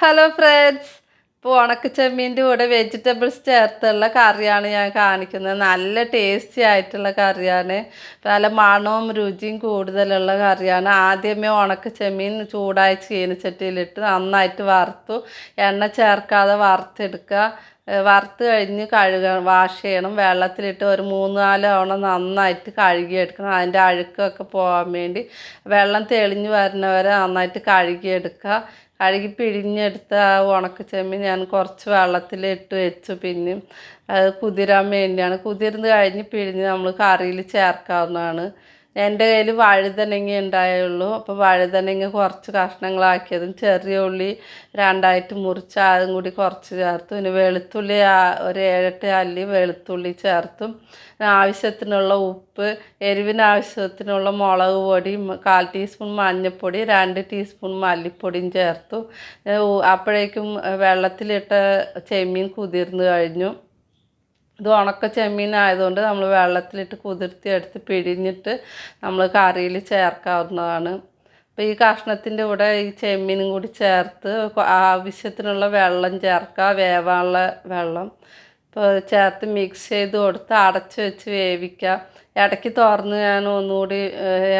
Hello friends ഇപ്പോൾ ഉണക്ക ചെമ്മീന്റെ കൂടെ വെജിറ്റബിൾസ് ചേർത്തുള്ള കറിയാണ് ഞാൻ കാണിക്കുന്നത്. നല്ല ടേസ്റ്റി ആയിട്ടുള്ള കറിയാണ്. നല്ല മണവും രുചിയും കൂടുതലുള്ള കറിയാണ്. ആദ്യമേ ഉണക്ക ചെമ്മീൻ ചൂടായ ചീനച്ചട്ടിയിലിട്ട് നന്നായിട്ട് വറുത്തു. എണ്ണ ചേർക്കാതെ വറുത്തെടുക്കുക. വറുത്ത് കഴിഞ്ഞ് കഴുക വാഷ് ചെയ്യണം. വെള്ളത്തിലിട്ട് ഒരു മൂന്ന് നാല് തവണ നന്നായിട്ട് കഴുകിയെടുക്കണം. അതിന്റെ അഴുക്കൊക്കെ പോകാൻ വേണ്ടി. വെള്ളം തെളിഞ്ഞ് വരുന്നവരെ നന്നായിട്ട് കഴുകിയെടുക്കുക. കഴുകി പിഴിഞ്ഞെടുത്ത ആ ഉണക്ക ചെമ്മി ഞാൻ കുറച്ച് വെള്ളത്തിലിട്ട് വെച്ചു. പിന്നെ അത് കുതിരാൻ വേണ്ടിയാണ്. കുതിർന്ന് കഴിഞ്ഞ് പിഴിഞ്ഞ് നമ്മൾ കറിയിൽ ചേർക്കാവുന്നതാണ്. എന്റെ കയ്യിൽ വഴുതനങ്ങ ഉണ്ടായുള്ളൂ. അപ്പോൾ വഴുതനങ്ങ കുറച്ച് കഷ്ണങ്ങളാക്കിയതും ചെറിയ ഉള്ളി രണ്ടായിട്ട് മുറിച്ച് അതും കൂടി കുറച്ച് ചേർത്തു. പിന്നെ വെളുത്തുള്ളി ഒരു ഏഴെട്ട് അല്ലി വെളുത്തുള്ളി ചേർത്തും. ആവശ്യത്തിനുള്ള ഉപ്പ് എരിവിന് ആവശ്യത്തിനുള്ള മുളക് പൊടി കാൽ ടീസ്പൂൺ മഞ്ഞൾപ്പൊടി രണ്ട് ടീസ്പൂൺ മല്ലിപ്പൊടിയും ചേർത്തു. അപ്പോഴേക്കും വെള്ളത്തിലിട്ട ചെമ്മീൻ കുതിർന്ന് കഴിഞ്ഞു. ഇത് ഉണക്ക ചെമ്മീനായതുകൊണ്ട് നമ്മൾ വെള്ളത്തിലിട്ട് കുതിർത്തി എടുത്ത് പിഴിഞ്ഞിട്ട് നമ്മൾ കറിയിൽ ചേർക്കാവുന്നതാണ്. അപ്പോൾ ഈ കഷ്ണത്തിന്റെ കൂടെ ഈ ചെമ്മീനും കൂടി ചേർത്ത് ആവശ്യത്തിനുള്ള വെള്ളം ചേർക്കുക വേവാനുള്ള വെള്ളം. ഇപ്പോൾ ചേർത്ത് മിക്സ് ചെയ്ത് കൊടുത്ത് അടച്ച് വെച്ച് വേവിക്കുക. ഇടയ്ക്ക് തുറന്ന് ഞാൻ ഒന്നുകൂടി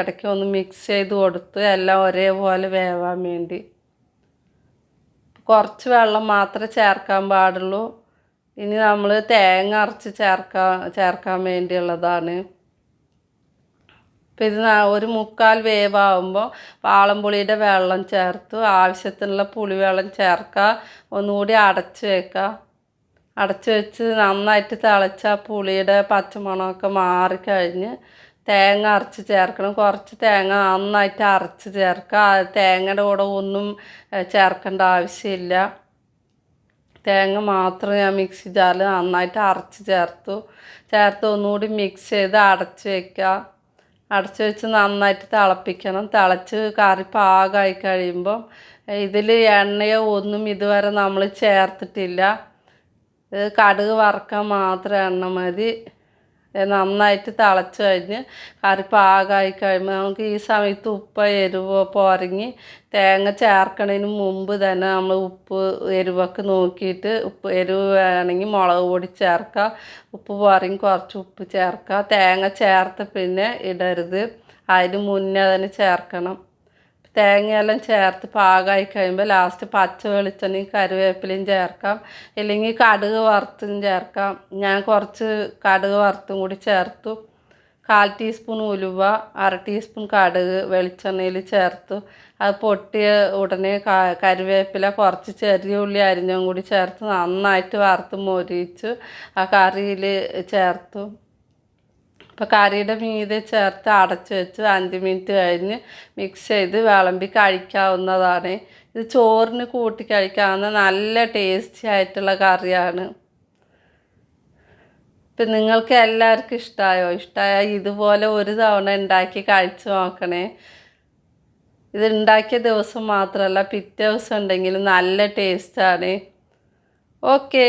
ഇടയ്ക്ക് ഒന്ന് മിക്സ് ചെയ്ത് കൊടുത്ത് എല്ലാം ഒരേപോലെ വേവാൻ വേണ്ടി. കുറച്ച് വെള്ളം മാത്രമേ ചേർക്കാൻ പാടുള്ളൂ. ഇനി നമ്മൾ തേങ്ങ അരച്ച് ചേർക്കാൻ ചേർക്കാൻ വേണ്ടിയുള്ളതാണ്. ഇപ്പം ഇത് ഒരു മുക്കാൽ വേവാകുമ്പോൾ പാളംപുളിയുടെ വെള്ളം ചേർത്തു ആവശ്യത്തിനുള്ള പുളിവെള്ളം ചേർക്കുക ഒന്നുകൂടി അടച്ച് വെക്കുക അടച്ച് വെച്ച് നന്നായിട്ട് തിളച്ച പുളിയുടെ പച്ചമണമൊക്കെ മാറിക്കഴിഞ്ഞ് തേങ്ങ അരച്ച് ചേർക്കണം. കുറച്ച് തേങ്ങ നന്നായിട്ട് അരച്ച് ചേർക്കുക തേങ്ങയുടെ കൂടെ ഒന്നും ചേർക്കേണ്ട ആവശ്യമില്ല. തേങ്ങ മാത്രം ഞാൻ മിക്സി ജാറിൽ നന്നായിട്ട് അരച്ച് ചേർത്തു. ചേർത്ത് ഒന്നുകൂടി മിക്സ് ചെയ്ത് അടച്ച് വയ്ക്കുക അടച്ച് വെച്ച് നന്നായിട്ട് തിളപ്പിക്കണം. തിളച്ച് കറി പാകമായി കഴിയുമ്പം ഇതിൽ എണ്ണയോ ഒന്നും ഇതുവരെ നമ്മൾ ചേർത്തിട്ടില്ല. കടുക് വറക്കാൻ മാത്രം എണ്ണ മതി. നന്നായിട്ട് തിളച്ച് കഴിഞ്ഞ് കറി പാകമായി കഴിയുമ്പോൾ നമുക്ക് ഈ സമയത്ത് ഉപ്പ് എരിവ് പോരങ്ങി തേങ്ങ ചേർക്കണതിന് മുമ്പ് തന്നെ നമ്മൾ ഉപ്പ് എരിവൊക്കെ നോക്കിയിട്ട് ഉപ്പ് എരിവ് വേണമെങ്കിൽ മുളക് പൊടി ചേർക്കുക ഉപ്പ് പോരങ്ങി കുറച്ച് ഉപ്പ് ചേർക്കുക തേങ്ങ ചേർത്ത് പിന്നെ ഇടരുത്. അതിന് മുന്നേ തന്നെ ചേർക്കണം. തേങ്ങയെല്ലാം ചേർത്ത് പാകമായി കഴിയുമ്പോൾ ലാസ്റ്റ് പച്ച വെളിച്ചെണ്ണയും കറിവേപ്പിലയും ചേർക്കാം. ഇല്ലെങ്കിൽ കടുക് വറുത്തും ചേർക്കാം. ഞാൻ കുറച്ച് കടുക് വറുത്തും കൂടി ചേർത്തു. കാൽ ടീസ്പൂൺ ഉലുവ അര ടീസ്പൂൺ കടുക് വെളിച്ചെണ്ണയിൽ ചേർത്തു. അത് പൊട്ടിയ ഉടനെ കറിവേപ്പില കുറച്ച് ചെറിയ ഉള്ളി അരിഞ്ഞും കൂടി ചേർത്ത് നന്നായിട്ട് വറുത്ത് മൊരിയിച്ച് ആ കറിയിൽ ചേർത്തു. അപ്പോൾ കറിയുടെ മീതെ ചേർത്ത് അടച്ചു വെച്ച് അഞ്ച് മിനിറ്റ് കഴിഞ്ഞ് മിക്സ് ചെയ്ത് വിളമ്പി കഴിക്കാവുന്നതാണ്. ഇത് ചോറിന് കൂട്ടി കഴിക്കാവുന്ന നല്ല ടേസ്റ്റി ആയിട്ടുള്ള കറിയാണ്. ഇപ്പം നിങ്ങൾക്ക് എല്ലാവർക്കും ഇഷ്ടമായോ ഇഷ്ടമായ ഇതുപോലെ ഒരു തവണ ഉണ്ടാക്കി കഴിച്ചു നോക്കണേ. ഇത് ഉണ്ടാക്കിയ ദിവസം മാത്രമല്ല പിറ്റേ ദിവസം ഉണ്ടെങ്കിലും നല്ല ടേസ്റ്റാണ് ഓക്കേ